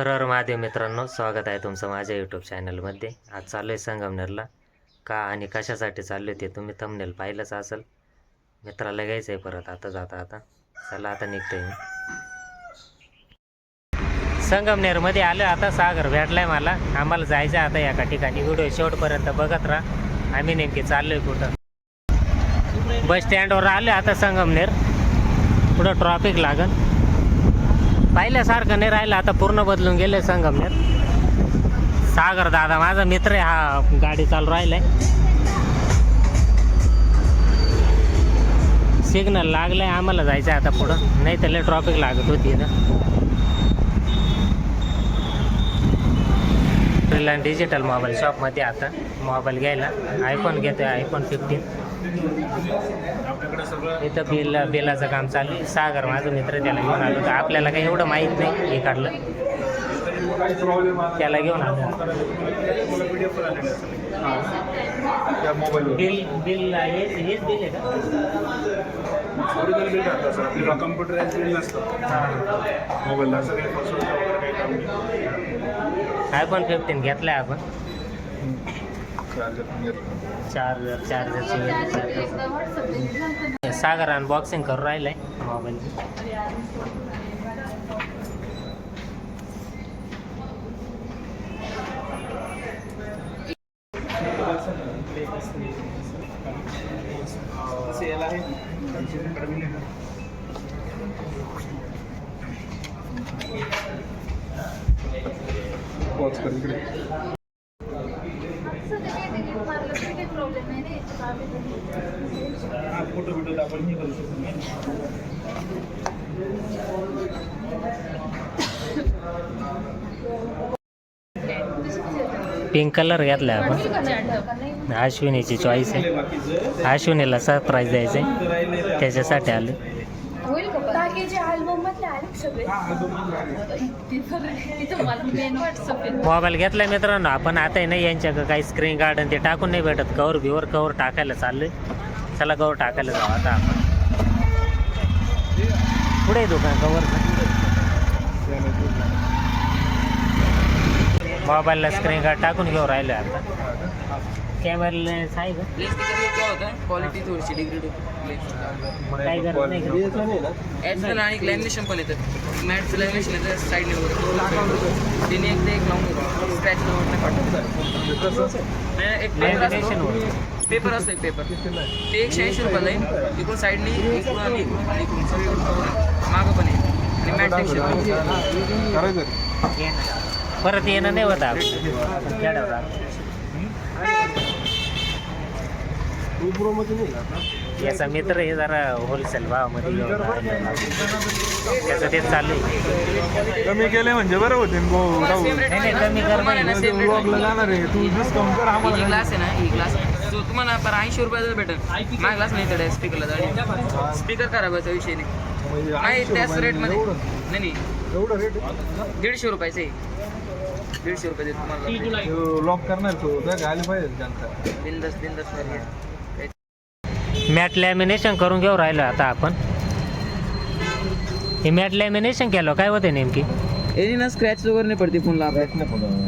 तर महादेव मित्रांनो स्वागत आहे तुमचं माझ्या यूट्यूब चॅनलमध्ये आज चालू आहे संगमनेरला. का आणि कशासाठी चाललो ते तुम्ही थंबनेल पाहिलंच असेल. मित्राला घ्यायचं आहे परत आता जाता आता. चला आता निघतोय मी. संगमनेरमध्ये आलं आता सागर भेटलाय मला. आम्हाला जायचं आता एका ठिकाणी. व्हिडिओ शेवटपर्यंत बघत राहा. आम्ही नेमके चाललोय कुठं. बस स्टँडवर आलो आता संगमनेर. पुढं ट्रॉफिक लागल. पाहिल्यासारखं नाही राहिलं आता पूर्ण बदलून गेले संगमनेर. सागर दादा माझा मित्र आहे हा गाडी चालू राहिलाय. सिग्नल लागलाय आम्हाला जायचं आहे आता पुढं. नाही तर ट्रॉफिक लागत होती ना. रिलायन्स डिजिटल मोबाईल शॉपमध्ये आता. मोबाईल घ्यायला. आयफोन घेतोय आयफोन फिफ्टीन इथं बिल बिलाचं काम चालू आहे. सागर माझा मित्र त्याला घेऊन आलो तर आपल्याला काही एवढं माहीत नाही. हे काढलं. त्याला घेऊन आलो. बिल बिल हेच हेच बिल आहे का? ओरिजिनल बिल टाकतात सर. आपल्याला कम्प्युटराइज बिल नसतं. हां. मोबाईलला असं काही फसवणूक वगैरे काही काम नाही. आयफोन फिफ्टीन घेतलाय आपण. चार्जर चार्जरची सागर अनबॉक्सिंग करून राहिलंय मोबाईलची. पॉज कर इकडे हा फोटो बिटो आपण हे करू शकतो पिंक कलर घेतलाय आपण. अश्विनीची चॉईस आहे. अश्विनीला सरप्राईज द्यायचं आहे. त्याच्यासाठी आलो मोबाईल घेतलाय मित्रांनो. आपण आता आहे ना यांच्या काही स्क्रीन गार्ड आणि ते टाकून नाही भेटत. कवर बिवर कवर टाकायला चाललोय. चला कवर टाकायला जाऊ आता आपण? पुढे आहे दुकान? कवर मोबाईलला स्क्रीन गार्ड टाकून घेऊ राहिलो आता. कॅमेरा आहे का? क्वालिटी थोडीशी डिग्रेड काही गरज नाही का? ॲक्शन आणि लॅमिनेशन पण येतं मॅटचं लॅमिनेशन येतं साईडने वगैरे. तिने एक लावून स्क्रॅच. पेपर असतो एक पेपर. ते एकशे ऐंशी रुपयाला आहे. इकडून साईडनी इकडून मागं पण आहे. आणि मॅट टेक्स्चर करायचं ये ना. परत येणं नाही होत याचा मित्र हे जरा होलसेल भावामध्ये घेऊन. त्याचं तेच चालू आहे. कमी केले म्हणजे बरं होते न भाऊ. राहू सेम रेट नाही, नाही, कमी कर तुम्हाला ना सेम ब्लॉगला रेट जाणार आहे. तू डिस्काउंट कर ही आम्हाला. ग्लास आहे ना ही तुम्हाला पर ऐंशी रुपयाचा भेटेल. माझा ग्लास नाही तर स्पीकरला जाईल स्पीकर खराबाचा विषय नाही. नाही 80 त्याच रेटमध्ये नाही नाही. एवढं रेट दीडशे रुपयाचं आहे. दीडशे रुपये तुम्हाला. लॉक करणार तो. त्या घाली पाहिजे त्यांचा बिंदस बिंदस मॅट लॅमिनेशन करून घेऊ राहिलो आता आपण. हे मॅट लॅमिनेशन केलं काय होते नेमकी? याने ना स्क्रॅच वगैरे नाही पडते फोनला हां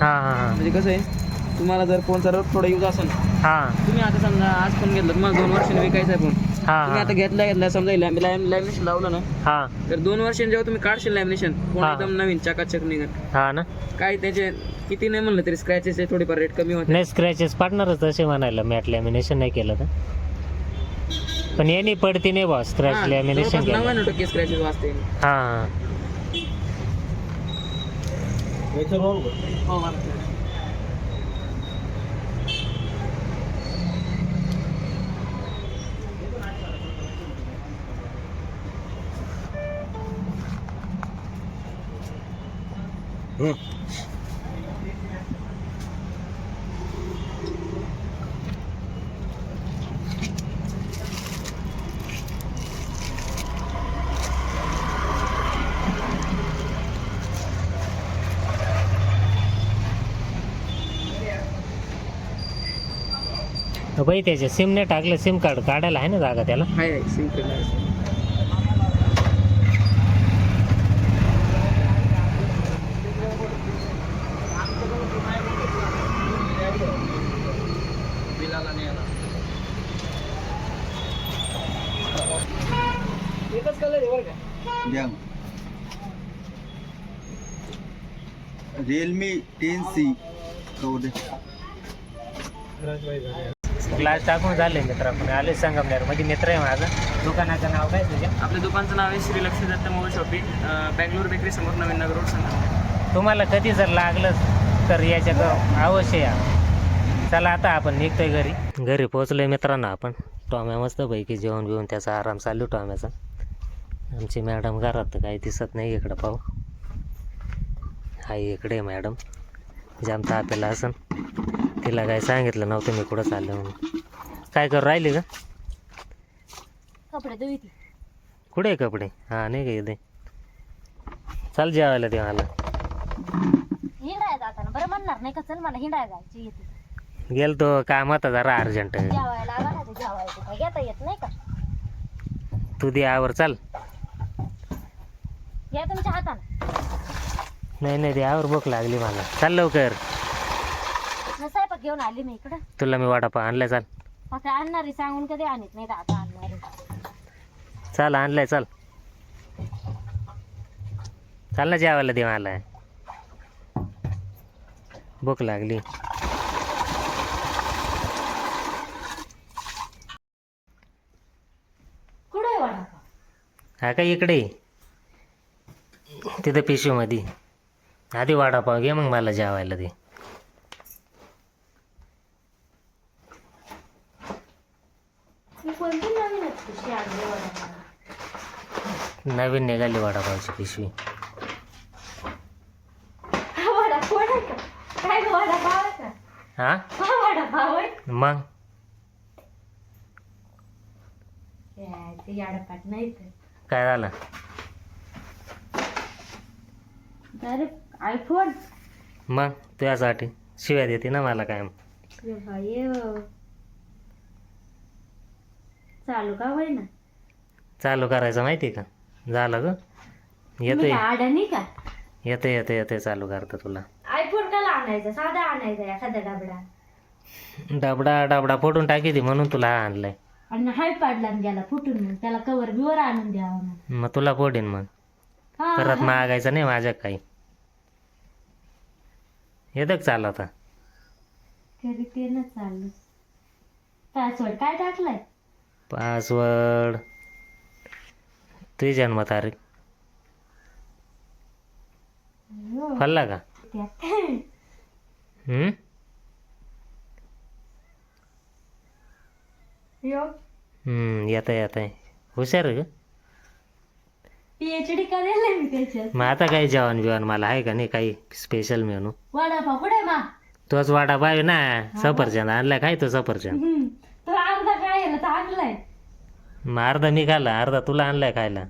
हां हां. म्हणजे कसं आहे? तुम्हाला जर फोनचा रफ थोडा यूज असेल हां. तुम्ही आता समजा आज फोन घेतला तुम्हाला दोन वर्षांनी विकायचा आहे फोन हां तुम्ही आता घेतला घेतला समजा लॅमिनेशन लावलं ना हां. तर दोन वर्षांनी जेव्हा तुम्ही काढशील लॅमिनेशन फोन हा. एकदम नवीन चकाचक निघत हां ना? काय त्याचे किती नाही म्हणलं तरी स्क्रॅचेस थोडेफार रेट कमी होते. नाही स्क्रॅचेस पडणारच तसे म्हणायला मॅट लॅमिनेशन नाही केलं तर. पण यांनी पडती नाही बॉस स्क्रॅच लॅमिनेशन केलं. नव्याण्णव टक्के स्क्रॅचेस वाचते हां. हां भाई त्याच्या त्याचे टाकलं सिम कार्ड काढायला आहे ना जागा त्याला? सिम कार्ड द्या रिअलमी टेन सी क्लास टाकून झाले मित्र आपण आले संगमनेर. मध्ये मित्र आहे माझा. दुकानाचं नाव काय तुझ्या? आपल्या दुकानचं नाव आहे Shri Lakshmi Datt mobile shopping Bangalore bakery समोर नवीन नगर रोड सांगा तुम्हाला कधी जर लागलं तर याच्यात अवश्य या. चला आता आपण निघतोय घरी. घरी पोहोचलोय मित्रांनो आपण. टॉम्या मस्तपैकी जेवण बिवून त्याचा आराम चालू टॉम्याचा. आमची मॅडम घरात तर काही दिसत नाही इकडं पाहू. हाय इकडे मॅडम. जाम तापेला असन तिला काय सांगितलं नव्हतं मी कुठं चाललं म्हणून. काय करू राहिली का? कपडे कुठे आहे कपडे? हां नाही का इथे. चाल जेवायला दे मला हिंडाय जाताना. बरं म्हणणार नाही का चल मला हिंडाय जायची येते गेलतो कामात जरा अर्जंट. जेवायला आला ना ते जेवायचं. काय घेता येत नाही का? तू दे आवर चाल. या तुमच्या हाताने. नाही नाही दे आवर भूक लागली मला. चाल लवकर. स्वयंपाक घेऊन आली मी इकडं? तुला मी वडापाव आणलाय चाल. फक्त आणणारी सांगून कधी आणत नाही आता आणणारी. चाल आणलाय चाल. चाल ना जेवायला दे मला. भूक लागली. कुठं हा का इकडे? तिथं पिशवीमध्ये. आधी वडापाव घे मग मला जेवायला दे. नवीन निघाली वडापावची पिशवी. हा मग? काय झालं? आयफोन मग तुझ्यासाठी. शिव्या देते ना मला काय बाई चालू का होय ना चालू करायचं माहिती का? झालं ग. येतंय. अडाणी का? येतं येतं येतं चालू करतं तुला. आयफोन काला आणायचा? साधा आणायचा एखादा डबडा? डबडा डबडा फोडून टाकी ती म्हणून तुला हा आणलाय. आणि हाय पाडला गेला फुटून मग. त्याला कवर बिवर आणून द्यावा मग तुला फोडीन मग. हा, परत हा. मागायचं नाही माझ्या काही. येतं का चालू आता. घरी ते ना चाललं. पासवर्ड काय टाकलाय? पासवर्ड. तुझी जन्मतारीख. अयो, खोलला का? त्यात हम्म? यो. हम्म येतं येतं हुशार आहे ग. पीएचडी करेल मी त्याच्यात. मग आता काही जेवण बिवण मला आहे का नाही काही स्पेशल मेनू वडापाव कुठे मा तोच वाडा पाहिजे ना सफरचंद आणलाय. काय तो सफरचंद? हम्म. तो अर्धा काय आहे ना मग अर्धा मी खाल्ला अर्धा तुला आणलाय खायला.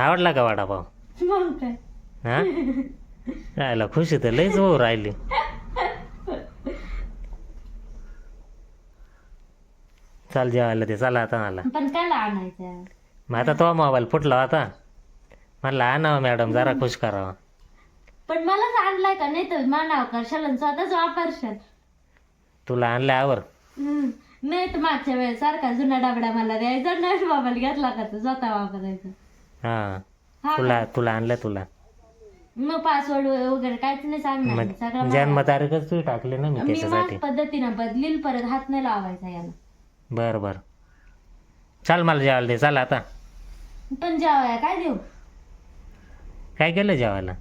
आवडला का वडापाव? मग काय? हा? राहिला खुशी तर लईच होऊ राहिली. चाल जेवायला ते चला आता मला. पण त्याला आणायचं? मग आता तो मोबाईल फुटला होता. म्हणला आणावा मॅडम जरा खुश करावा. पण मलाच आणलाय का? नाही तर मानाव करशाल स्वतःच वापरशाल तुला आणल्यावर हम्म. नाही तर मागच्या वेळेस सारखा जुना डबडा मला द्यायचा नाही मोबाईल घेतला का तो स्वतः वापरायचा. हा. हा तुला तुला आणलं तुला. मग पासवर्ड वगैरे काहीच नाही सांगणार मी. सगळं जन्मतारीखच तू टाकली ना मी मी त्याच्यासाठी. माझ पद्धतीनं बदलील परत हात नाही लावायचा याला. बरं बरं. चाल मला जेवायला दे. चाल आता. पण जेवाया काय देऊ? काय केलं जेवायला?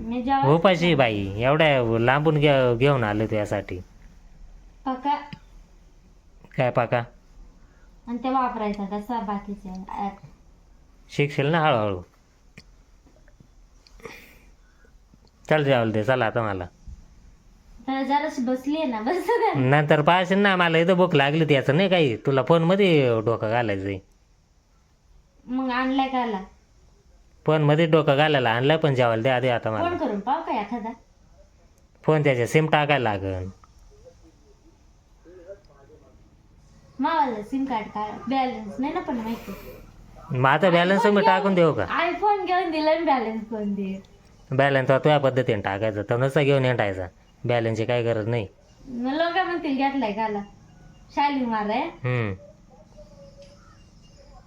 मी जेवा उपाशी बाई एवढ्या लांबून घे घेऊन आलो तुझ्यासाठी पका. काय पाका? आणि ते वापरायचा कसा बाकीचे. शिकशील ना हळूहळू. चल जेवायला दे चला आता मला. तर जराशी बसली ना बस. नंतर पाहशील ना मला इथं भूक लागली त्याचं नाही काही. तुला फोनमध्ये डोकं घालायचं मग आणलाय काला फोनमध्ये डोकं घालायला आणलं पण जेवायला दे आधी आता मला. फोन करून पाव का एखादा. फोन त्याच्या सिम टाकायला लागन. मावाला सिम कार्ड काय बॅलन्स नाही ना पण माहिती. आता बॅलन्स मी टाकून देऊ का? आयफोन घेऊन दिला बॅलन्स कोण दे. बॅलन्स तुझ्या पद्धतीने टाकायचं. तर नुसता घेऊन येटायचा बॅलन्सची काही गरज नाही. मग लोक म्हणतील घेतलाय काला शाली माराय. हम्म.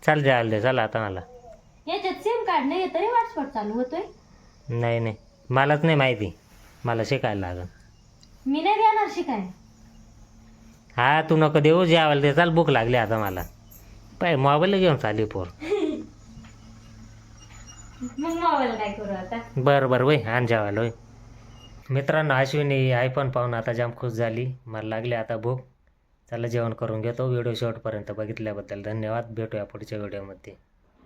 चल जेवायला दे चला आता मला. काढणं येतंय हॉटस्पॉट चालू होतोय. नाही नाही. मलाच नाही माहिती. मला शिकायला लागल. मी नाही देणार शिकाय हा तू नको देऊ जेवायला दे. चाल भूक लागली आता मला. पाय मोबाईल घेऊन चालली पोर. मग मोबाईल काय करू आता? बरं बरं वय आण जेवायला वय. मित्रांनो अश्विनी आयफोन पाहून आता जाम खुश झाली. मला लागली आता भूक. चला जेवण करून घेतो. व्हिडिओ शेवटपर्यंत बघितल्याबद्दल धन्यवाद. भेटूया पुढच्या व्हिडिओमध्ये